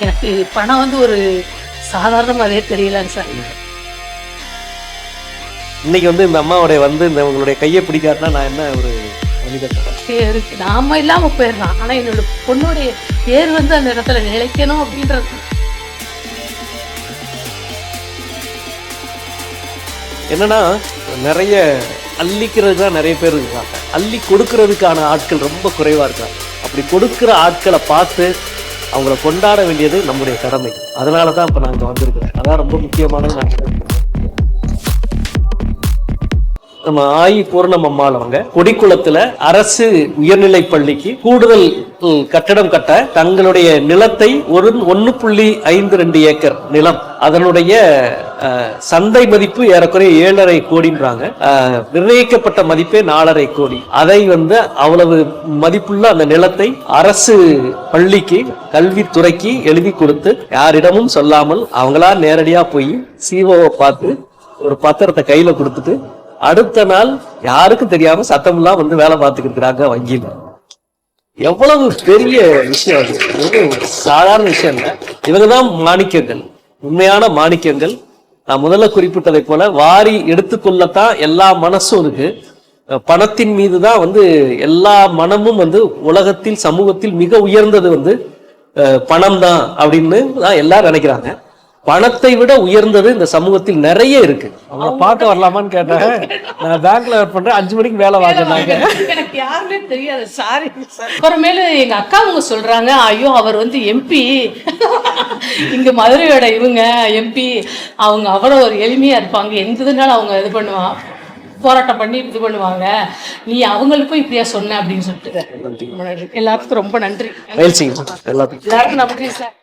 எனக்கு பணம் வந்து ஒரு சாதாரணமாகவே தெரியலங்க சார். இன்னைக்கு வந்து இந்த அம்மாவுடைய வந்து இந்த உங்களுடைய கையை பிடிக்காட்டினா நான் என்ன ஒரு இருக்கு. நாம இல்லாம போயிடலாம். ஆனா என்னோட பொண்ணுடைய பேர் வந்து அந்த இடத்துல நிலைக்கணும் அப்படின்றது. என்னன்னா நிறைய அள்ளிக்கிறது தான் நிறைய பேர் இருக்காங்க. அள்ளி கொடுக்கறதுக்கான ஆட்கள் ரொம்ப குறைவா இருக்காங்க. அப்படி கொடுக்கிற ஆட்களை பார்த்து அவங்கள கொண்டாட வேண்டியது நம்முடைய கடமை அதனால தான் இப்போ நாங்கள் வந்திருக்கிறோம் அதான் ரொம்ப முக்கியமானது நான் நினைக்கிறேன். நம்ம ஆயி பூர்ணம் அம்மாள் அவங்க கொடிக்குளத்துல அரசு உயர்நிலை பள்ளிக்கு கூடுதல் கட்டடம் கட்ட தங்களுடைய நிலத்தை ஒரு ஒன்னு புள்ளி ஐந்து ரெண்டு ஏக்கர் நிலம். அதனுடைய சந்தை மதிப்பு ஏறக்குறைய ஏழரை கோடின்றாங்க. நிர்ணயிக்கப்பட்ட மதிப்பே நாலரை கோடி. அதை வந்து அவ்வளவு மதிப்புள்ள அந்த நிலத்தை அரசு பள்ளிக்கு கல்வித்துறைக்கு எழுதி கொடுத்து யாரிடமும் சொல்லாமல் அவங்களா நேரடியா போய் சிஓவை பார்த்து ஒரு பத்திரத்தை கையில கொடுத்துட்டு அடுத்த நாள் யாருக்கும் தெரியாம சத்தமெல்லாம் வந்து வேலை பார்த்துக்கிட்டு இருக்கிறாங்க வங்கியில. எவ்வளவு பெரிய விஷயம் அது. இது சாதாரண விஷயம் இல்ல. இவங்கதான் மாணிக்கங்கள். உண்மையான மாணிக்கங்கள். நான் முதல்ல குறிப்பிட்டதை போல வாரி எடுத்துக்கொள்ளத்தான் எல்லா மனசும் இருக்கு. பணத்தின் மீது தான் வந்து எல்லா மனமும் வந்து உலகத்தில் சமூகத்தில் மிக உயர்ந்தது வந்து பணம் தான் அப்படின்னு தான் எல்லாரும் நினைக்கிறாங்க. பணத்தை விட உயர்ந்தது இந்த சமூகத்தில் நிறைய இருக்கு. அவங்கள பார்க்க வரலாமான்னு கேட்டேன். நான் பேங்க்ல ஒர்க் பண்றேன். அஞ்சு மணிக்கு வேலை வாங்கினாங்க எனக்கு யாருமே தெரியாது. சாரி அப்புறமேலு எங்க அக்கா அவங்க சொல்றாங்க ஐயோ அவர் வந்து எம்பி இங்க மதுரையோட இவங்க எம்பி அவங்க அவ்வளோ ஒரு எளிமையா இருப்பாங்க. எந்த இதுனாலும் அவங்க இது பண்ணுவாங்க போராட்டம் பண்ணி இது பண்ணுவாங்க? நீ அவங்களுக்கும் இப்படியா சொன்ன அப்படின்னு சொல்லிட்டு. எல்லாத்துக்கும் ரொம்ப நன்றி. எல்லாத்துக்கும். எல்லாருக்கும் நன்றி சார்